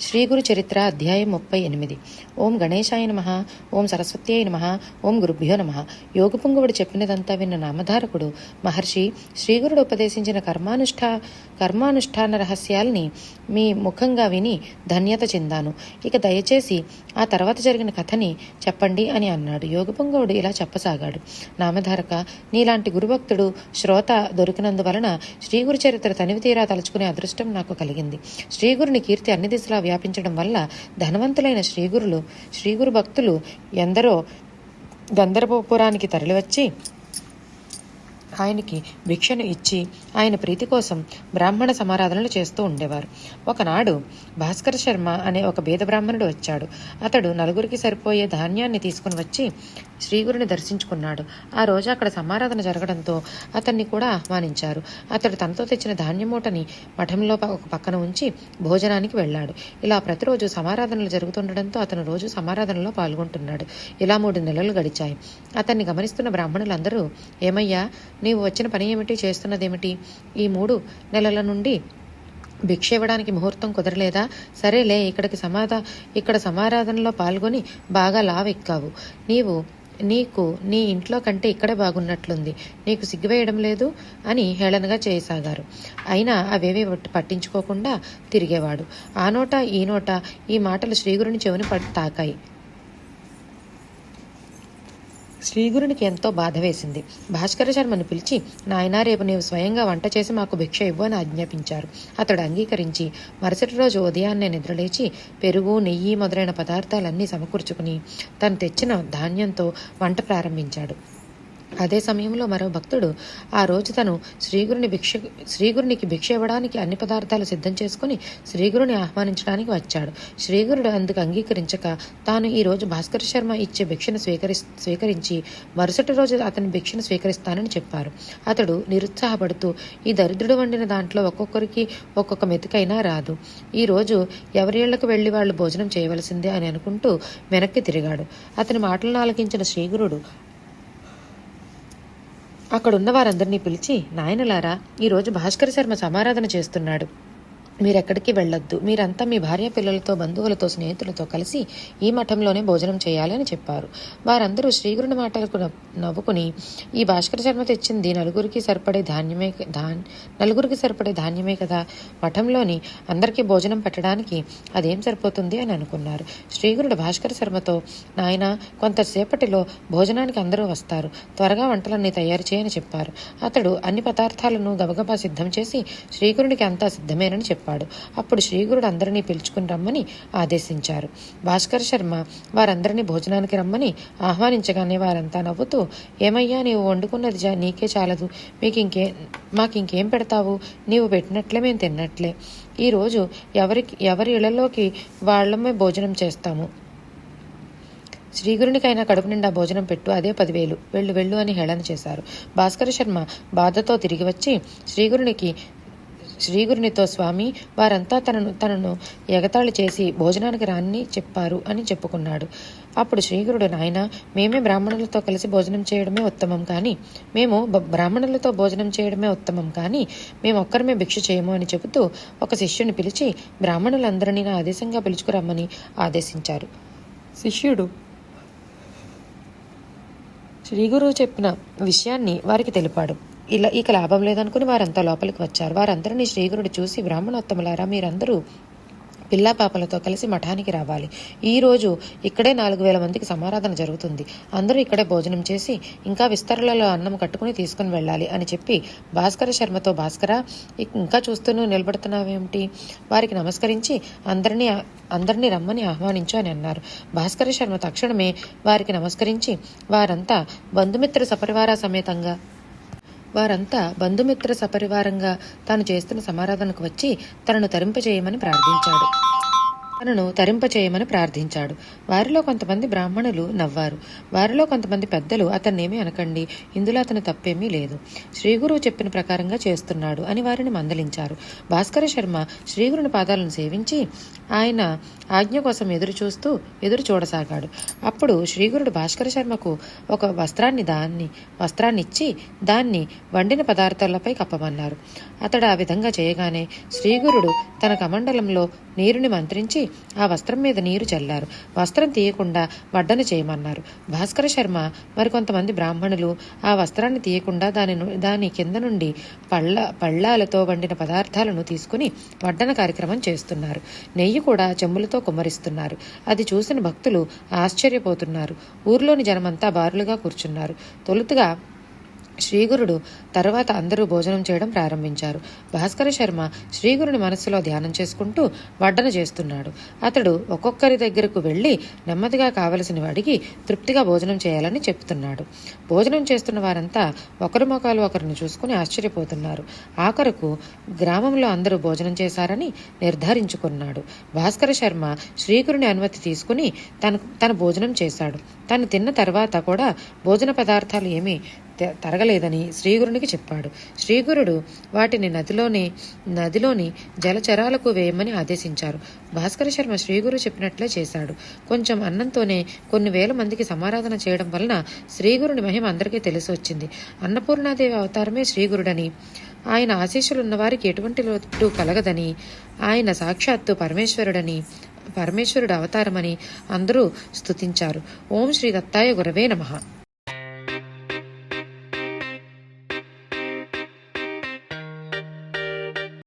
శ్రీ గురు చరిత్ర అధ్యాయం ముప్పై ఎనిమిది. ఓం గణేశాయ నమ ఓం సరస్వత్యాయ నమ ఓం గురుభ్యో నమ. యోగపుంగవుడు చెప్పినదంతా విన్న నామధారకుడు మహర్షి శ్రీగురుడు ఉపదేశించిన కర్మానుష్ఠా కర్మానుష్ఠాన రహస్యాల్ని మీ ముఖంగా విని ధన్యత చెందాను. ఇక దయచేసి ఆ తర్వాత జరిగిన కథని చెప్పండి అని అన్నాడు. యోగపుంగవుడు ఇలా చెప్పసాగాడు. నామధారక నీలాంటి గురుభక్తుడు శ్రోత దొరికినందువలన శ్రీగురు చరిత్ర తనివి తీరా తలుచుకునే అదృష్టం నాకు కలిగింది. శ్రీగురుని కీర్తి అన్ని దిశలా వ్యాపించడం వల్ల ధనవంతులైన శ్రీగురులు శ్రీగురు భక్తులు ఎందరో గంధర్వపురానికి తరలివచ్చి ఆయనకి భిక్షను ఇచ్చి ఆయన ప్రీతి కోసం బ్రాహ్మణ సమారాధనలు చేస్తూ ఉండేవారు. ఒకనాడు భాస్కర శర్మ అనే ఒక బీద బ్రాహ్మణుడు వచ్చాడు. అతడు నలుగురికి సరిపోయే ధాన్యాన్ని తీసుకుని వచ్చి శ్రీగురుని దర్శించుకున్నాడు. ఆ రోజు అక్కడ సమారాధన జరగడంతో అతన్ని కూడా ఆహ్వానించారు. అతడు తనతో తెచ్చిన ధాన్యమూటని మఠంలో ఒక పక్కన ఉంచి భోజనానికి వెళ్ళాడు. ఇలా ప్రతిరోజు సమారాధనలు జరుగుతుండడంతో అతను రోజు సమారాధనలో పాల్గొంటున్నాడు. ఇలా మూడు నెలలు గడిచాయి. అతన్ని గమనిస్తున్న బ్రాహ్మణులందరూ ఏమయ్యా నీవు వచ్చిన పని ఏమిటి? చేస్తున్నదేమిటి? ఈ మూడు నెలల నుండి భిక్ష ఇవ్వడానికి ముహూర్తం కుదరలేదా? సరేలే ఇక్కడికి సమాధ ఇక్కడ సమారాధనలో పాల్గొని బాగా లావెక్కావు. నీవు నీకు నీ ఇంట్లో కంటే ఇక్కడే బాగున్నట్లుంది. నీకు సిగ్గువేయడం లేదు అని హేళనగా చేయసాగారు. అయినా అవేవి పట్టించుకోకుండా తిరిగేవాడు. ఆ నోట ఈ నోట ఈ మాటలు శ్రీగురుని చెవిని పట్ తాకాయి. శ్రీగురునికి ఎంతో బాధ వేసింది. భాస్కర శర్మను పిలిచి నాయనా రేపు నీవు స్వయంగా వంట చేసి మాకు భిక్ష ఇవ్వు అని ఆజ్ఞాపించారు. అతడు అంగీకరించి మరుసటి రోజు ఉదయాన్నే నిద్రలేచి పెరుగు నెయ్యి మొదలైన పదార్థాలన్నీ సమకూర్చుకుని తను తెచ్చిన ధాన్యంతో వంట ప్రారంభించాడు. అదే సమయంలో మరో భక్తుడు ఆ రోజు తను శ్రీగురుని భిక్ష శ్రీగురునికి భిక్ష ఇవ్వడానికి అన్ని పదార్థాలు సిద్ధం చేసుకుని శ్రీగురుని ఆహ్వానించడానికి వచ్చాడు. శ్రీగురుడు అందుకు అంగీకరించక తాను ఈ రోజు భాస్కర శర్మ ఇచ్చే భిక్షను స్వీకరి స్వీకరించి మరుసటి రోజు అతని భిక్షను స్వీకరిస్తానని చెప్పారు. అతడు నిరుత్సాహపడుతూ ఈ దరిద్రుడు వండిన దాంట్లో ఒక్కొక్కరికి ఒక్కొక్క మెతుకైనా రాదు. ఈ రోజు ఎవరి ఇళ్ళకు వెళ్ళి వాళ్ళు భోజనం చేయవలసిందే అని అనుకుంటూ వెనక్కి తిరిగాడు. అతని మాటలను ఆలకించిన శ్రీగురుడు అక్కడున్న వారందరినీ పిలిచి నాయనలారా ఈరోజు భాస్కర శర్మ సమారాధన చేస్తున్నాడు. మీరెక్కడికి వెళ్ళొద్దు. మీరంతా మీ భార్య పిల్లలతో బంధువులతో స్నేహితులతో కలిసి ఈ మఠంలోనే భోజనం చేయాలని చెప్పారు. వారందరూ శ్రీగురుని మాటలకు నవ్- నవ్వుకుని ఈ భాస్కర శర్మ తెచ్చింది నలుగురికి సరిపడే ధాన్యమే ధాన్ నలుగురికి సరిపడే ధాన్యమే కదా. మఠంలోని అందరికీ భోజనం పెట్టడానికి అదేం సరిపోతుంది? అని అనుకున్నారు. శ్రీగురుడు భాస్కర శర్మతో నాయన కొంతసేపటిలో భోజనానికి అందరూ వస్తారు. త్వరగా వంటలన్నీ తయారు చేయని చెప్పారు. అతడు అన్ని పదార్థాలను గబగబా సిద్ధం చేసి శ్రీగురునికి అంతా సిద్ధమేనని చెప్పారు చెప్పాడు. అప్పుడు శ్రీగురుడు అందరినీ పిలుచుకుని రమ్మని ఆదేశించారు. భాస్కర్ శర్మ వారందరినీ భోజనానికి రమ్మని ఆహ్వానించగానే వారంతా నవ్వుతూ ఏమయ్యా నీవు వండుకున్నది జా- నీకే చాలదు. మీకు ఇంకే మాకు ఇంకేం పెడతావు? నీవు పెట్టినట్లే మేము తిన్నట్లే. ఈరోజు ఎవరికి ఎవరి ఇళ్ళలోకి వాళ్ళమే భోజనం చేస్తాము. శ్రీగురునికైనా కడుపు నిండా భోజనం పెట్టు అదే పదివేలు. వెళ్ళు వెళ్ళు అని హేళన చేశారు. భాస్కర శర్మ బాధతో తిరిగి వచ్చి శ్రీగురునికి శ్రీగురునితో స్వామి వారంతా తనను తనను ఎగతాళి చేసి భోజనానికి రాని చెప్పారు అని చెప్పుకున్నాడు. అప్పుడు శ్రీగురుడు నాయన మేమే బ్రాహ్మణులతో కలిసి భోజనం చేయడమే ఉత్తమం కానీ మేము బ- బ్రాహ్మణులతో భోజనం చేయడమే ఉత్తమం కానీ మేము ఒక్కరమే భిక్ష చేయము అని చెబుతూ ఒక శిష్యుని పిలిచి బ్రాహ్మణులందరినీ నా ఆదేశంగా పిలుచుకురమ్మని ఆదేశించారు. శిష్యుడు శ్రీగురువు చెప్పిన విషయాన్ని వారికి తెలిపాడు. ఇలా ఇక లాభం లేదనుకుని వారంతా లోపలికి వచ్చారు. వారందరినీ శ్రీగురుడు చూసి బ్రాహ్మణోత్తములారా మీరందరూ పిల్లా పాపలతో కలిసి మఠానికి రావాలి. ఈ రోజు ఇక్కడే నాలుగు వేల మందికి సమారాధన జరుగుతుంది. అందరూ ఇక్కడే భోజనం చేసి ఇంకా విస్తరణలో అన్నం కట్టుకుని తీసుకుని వెళ్ళాలి అని చెప్పి భాస్కర శర్మతో భాస్కర ఇంకా చూస్తూనే నిలబడుతున్నావేమిటి? వారికి నమస్కరించి అందరినీ అందరినీ రమ్మని ఆహ్వానించు అని అన్నారు. భాస్కర శర్మ తక్షణమే వారికి నమస్కరించి వారంతా బంధుమిత్ర సపరివార సమేతంగా వారంతా బంధుమిత్ర సపరివారంగా తాను చేస్తున్న సమారాధనకు వచ్చి తనను తరింపజేయమని ప్రార్థించాడు. తనను తరింపచేయమని ప్రార్థించాడు. వారిలో కొంతమంది బ్రాహ్మణులు నవ్వారు. వారిలో కొంతమంది పెద్దలు అతన్నేమీ అనకండి. ఇందులో అతను తప్పేమీ లేదు. శ్రీగురువు చెప్పిన ప్రకారంగా చేస్తున్నాడు అని వారిని మందలించారు. భాస్కర శర్మ శ్రీగురుని పాదాలను సేవించి ఆయన ఆజ్ఞ కోసం ఎదురు చూస్తూ ఎదురు చూడసాగాడు. అప్పుడు శ్రీగురుడు భాస్కర శర్మకు ఒక వస్త్రాన్ని దాన్ని వస్త్రాన్ని ఇచ్చి దాన్ని వండిన పదార్థాలపై కప్పమన్నారు. అతడు ఆ విధంగా చేయగానే శ్రీగురుడు తన కమండలంలో నీరుని మంత్రించి ఆ వస్త్రం మీద నీరు చల్లారు. వస్త్రం తీయకుండా వడ్డన చేయమన్నారు. భాస్కర శర్మ మరికొంతమంది బ్రాహ్మణులు ఆ వస్త్రాన్ని తీయకుండా దాని దాని కింద నుండి పళ్ళ పళ్ళాలతో వండిన పదార్థాలను తీసుకుని వడ్డన కార్యక్రమం చేస్తున్నారు. నెయ్యి కూడా చెంబులతో కుమ్మరిస్తున్నారు. అది చూసిన భక్తులు ఆశ్చర్యపోతున్నారు. ఊర్లోని జనమంతా బారులుగా కూర్చున్నారు. తొలుతుగా శ్రీగురుడు తర్వాత అందరూ భోజనం చేయడం ప్రారంభించారు. భాస్కర శర్మ శ్రీగురుని మనస్సులో ధ్యానం చేసుకుంటూ వడ్డన చేస్తున్నాడు. అతడు ఒక్కొక్కరి దగ్గరకు వెళ్ళి నెమ్మదిగా కావలసినవి అడిగి తృప్తిగా భోజనం చేయాలని చెప్తున్నాడు. భోజనం చేస్తున్న వారంతా ఒకరి ముఖాలు ఒకరిని చూసుకుని ఆశ్చర్యపోతున్నారు. ఆఖరకు గ్రామంలో అందరూ భోజనం చేశారని నిర్ధారించుకున్నాడు. భాస్కర శర్మ శ్రీగురుని అనుమతి తీసుకుని తన తన భోజనం చేశాడు. తను తిన్న తర్వాత కూడా భోజన పదార్థాలు ఏమీ తరగలేదని శ్రీగురునికి చెప్పాడు. శ్రీగురుడు వాటిని నదిలోనే నదిలోని జలచరాలకు వేయమని ఆదేశించారు. భాస్కర శర్మ శ్రీగురు చెప్పినట్లే చేశాడు. కొంచెం అన్నంతోనే కొన్ని వేల మందికి సమారాధన చేయడం వలన శ్రీగురుని మహిమ అందరికీ తెలిసి వచ్చింది. అన్నపూర్ణాదేవి అవతారమే శ్రీగురుడని ఆయన ఆశీస్సులున్న వారికి ఎటువంటి లోటు కలగదని ఆయన సాక్షాత్తు పరమేశ్వరుడని పరమేశ్వరుడు అవతారమని అందరూ స్తుతించారు. ఓం శ్రీ దత్తాయ గురవే నమః.